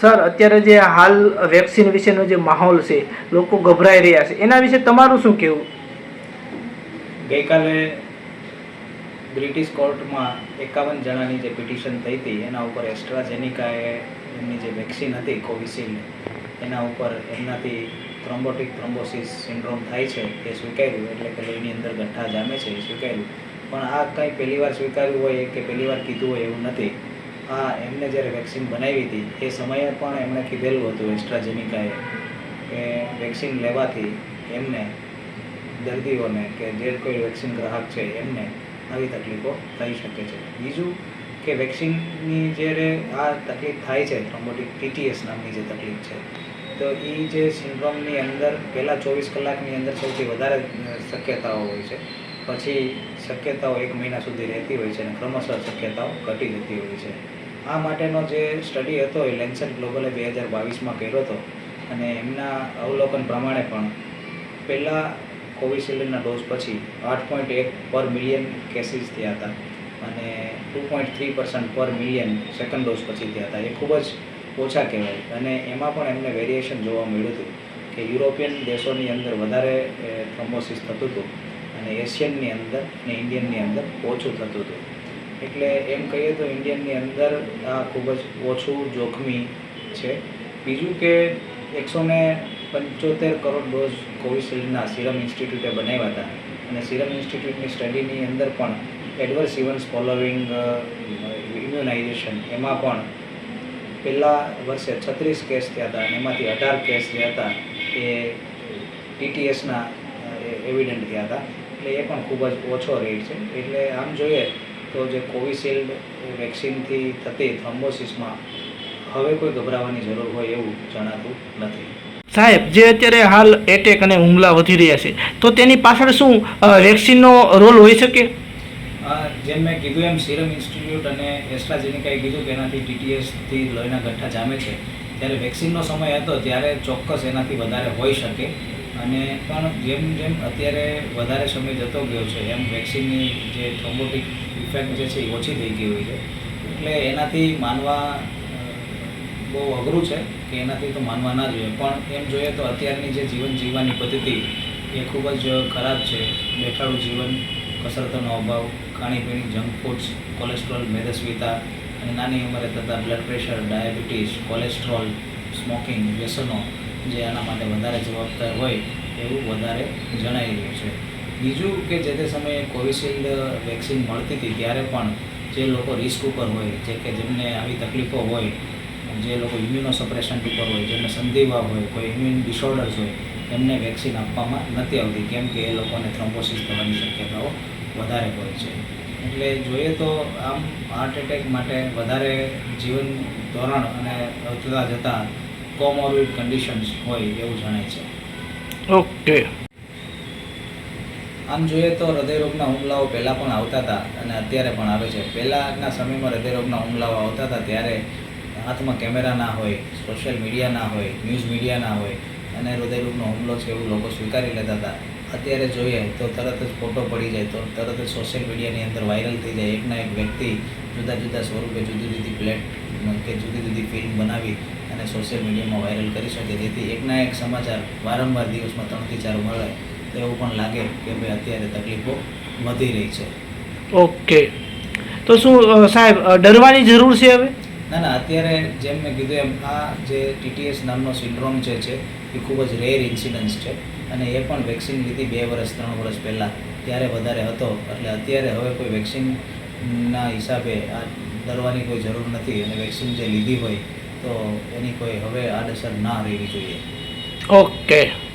Sir, અત્યારે જે હાલ વેક્સિન વિશેનો જે માહોલ છે, લોકો ગભરાઈ રહ્યા છે. એના વિશે તમારું શું કહેવું? ગઈકાલે બ્રિટિશ કોર્ટમાં એકાવન જણાની જે પિટિશન થઈ હતી, એના ઉપર એસ્ટ્રાજેનિકાએ એમની જે વેક્સિન હતી, કોવિશિલ્ડ, એના ઉપર એમનાથી થ્રોમ્બોટિક થ્રોમ્બોસિસ સિન્ડ્રોમ થાય છે, એ સ્વીકાર્યું. એટલે કે લોહીની અંદર ગઠ્ઠા જામે છે, એ સ્વીકાર્યું. પણ આ કંઈ પહેલીવાર સ્વીકાર્યું હોય કે પહેલી વાર કીધું હોય એવું નથી. આ એમને જ્યારે વેક્સિન બનાવી હતી, એ સમયે પણ એમણે કીધેલું હતું એસ્ટ્રાજેનિકાએ કે વેક્સિન લેવાથી એમને દર્દીઓને કે જે કોઈ વેક્સિન ગ્રાહક છે, એમને આવી તકલીફો થઈ શકે છે. બીજું કે વેક્સિનની જ્યારે આ તકલીફ થાય છે થ્રોમ્બોટિક ટીટીએસ નામની જે તકલીફ છે, તો એ જે સિન્ડ્રોમની અંદર પહેલાં ચોવીસ કલાકની અંદર સૌથી વધારે શક્યતાઓ હોય છે. પછી શક્યતાઓ એક મહિના સુધી રહેતી હોય છે અને ક્રમશઃ શક્યતાઓ ઘટી જતી હોય છે. આ માટેનો જે સ્ટડી હતો એ લેન્સેટ ગ્લોબલે બે હજાર બાવીસમાં કર્યો હતો. અને એમના અવલોકન પ્રમાણે પણ પહેલાં કોવિશિલ્ડના ડોઝ પછી આઠ પોઈન્ટ એક પર મિલિયન કેસીસ થયા હતા અને ટુ પોઈન્ટ થ્રી પર્સન્ટ પર મિલિયન સેકન્ડ ડોઝ પછી થયા હતા. એ ખૂબ જ ઓછા કહેવાય. અને એમાં પણ એમને વેરિએશન જોવા મળ્યું હતું કે યુરોપિયન દેશોની અંદર વધારે થ્રોમ્બોસિસ થતું હતું અને એશિયનની અંદર અને ઇન્ડિયનની અંદર ઓછું થતું હતું. એટલે એમ કહીએ તો ઇન્ડિયનની અંદર આ ખૂબ જ ઓછું જોખમી છે. બીજું કે એકસો ને પંચોતેર કરોડ ડોઝ કોવિશિલ્ડના સિરમ ઇન્સ્ટિટ્યૂટે બનાવ્યા હતા. અને સિરમ ઇન્સ્ટિટ્યૂટની સ્ટડીની અંદર પણ એડવર્સ ઇવન્ટ્સ ફોલોવિંગ ઇમ્યુનાઇઝેશન એમાં પણ પહેલાં વર્ષે છત્રીસ કેસ થયા હતા અને એમાંથી અઢાર કેસ જે હતા એ ટીટીએસના એવિડન્ટ થયા હતા. એટલે એ પણ ખૂબ જ ઓછો રેટ છે. એટલે આમ જોઈએ તો જે કોવિશિલ્ડ વેક્સિનથી થતી થ્રોમ્બોસિસમાં હવે કોઈ ગભરાવાની જરૂર હોય એવું જણાતું નથી. સાહેબ જે અત્યારે હાલ એટેક અને હુમલા વધી રહ્યા છે તો તેની પાછળ શું વેક્સિનનો રોલ હોઈ શકે? જેમ મેં કીધું એમ સિરમ ઇન્સ્ટિટ્યૂટ અને એસ્ટ્રાજેનિકાએ કીધું કે એનાથી ટીટીએસથી લોહીના ગઠ્ઠા જામે છે. ત્યારે વેક્સિનનો સમય હતો ત્યારે ચોક્કસ એનાથી વધારે હોઈ શકે. અને પણ જેમ જેમ અત્યારે વધારે સમય જતો ગયો છે, એમ વેક્સિનની જે થ્રોમ્બોટિક ઇફેક્ટ જે છે એ ઓછી થઈ ગઈ હોય છે. એટલે એનાથી માનવા બહુ અઘરું છે કે એનાથી તો માનવા ના જોઈએ. પણ એમ જોઈએ તો અત્યારની જે જીવન જીવવાની પદ્ધતિ એ ખૂબ જ ખરાબ છે. બેઠાડું જીવન, કસરતોનો અભાવ, ખાણીપીણી જંક ફૂડ્સ કોલેસ્ટ્રોલ મેદસ્વીતા અને નાની ઉંમરે થતાં blood pressure diabetes cholesterol smoking વ્યસનો જે આના માટે વધારે જવાબદાર હોય એવું વધારે જણાઈ રહ્યું છે. બીજું કે જે તે સમયે કોવિશિલ્ડ વેક્સિન મળતી હતી ત્યારે પણ જે લોકો રિસ્ક ઉપર હોય, જે કે જેમને આવી તકલીફો હોય, જે લોકો ઇમ્યુનો સપ્રેશન ઉપર હોય, જેમને સંધિવા હોય, કોઈ ઇમ્યુન ડિસઓર્ડર્સ હોય એમને વેક્સિન આપવામાં નથી આવતી, કેમ કે એ લોકોને થ્રોમ્બોસિસ થવાની શક્યતાઓ વધારે હોય છે. એટલે જોઈએ તો આમ હાર્ટ એટેક માટે વધારે જીવન ધોરણ અને વધતા જતાં કોમોર્બિડ કન્ડિશન્સ હોય એવું જણાય છે. ઓકે આમ જોઈએ તો હૃદયરોગના હુમલાઓ પહેલાં પણ આવતા હતા અને અત્યારે પણ આવે છે. પહેલાંના સમયમાં હૃદયરોગના હુમલાઓ આવતા હતા ત્યારે હાથમાં કેમેરા ના હોય સોશિયલ મીડિયા ના હોય ન્યૂઝ મીડિયા ના હોય અને હૃદયરોગનો હુમલો છે એવું લોકો સ્વીકારી લેતા હતા. અત્યારે જોઈએ તો તરત જ ફોટો પડી જાય તો તરત જ સોશિયલ મીડિયાની અંદર વાયરલ થઈ જાય. એકના એક વ્યક્તિ જુદા જુદા સ્વરૂપે જુદી જુદી પ્લેટ કે જુદી જુદી ફિલ્મ બનાવી અને સોશિયલ મીડિયામાં વાયરલ કરી શકે. જેથી એકના એક સમાચાર વારંવાર દિવસમાં ત્રણથી ચાર મળે તો એવું પણ લાગે કે ભાઈ અત્યારે તકલીફો વધી રહી છે. ઓકે. તો શું સાહેબ ડરવાની જરૂર છે હવે? ના ના અત્યારે જેમ મેં કીધું એમ આ જે ટીટીએસ નામનો સિન્ડ્રોમ જે છે એ ખૂબ જ રેર ઇન્સિડન્સ છે. અને એ પણ વેક્સિન લીધી બે વર્ષ ત્રણ વર્ષ પહેલાં. ત્યારે વધારે હતો. એટલે અત્યારે હવે કોઈ વેક્સિનના હિસાબે આ ડરવાની કોઈ જરૂર નથી. અને વેક્સિન જે લીધી હોય, તો એની કોઈ હવે આડઅસર ના રહેવી જોઈએ. ઓકે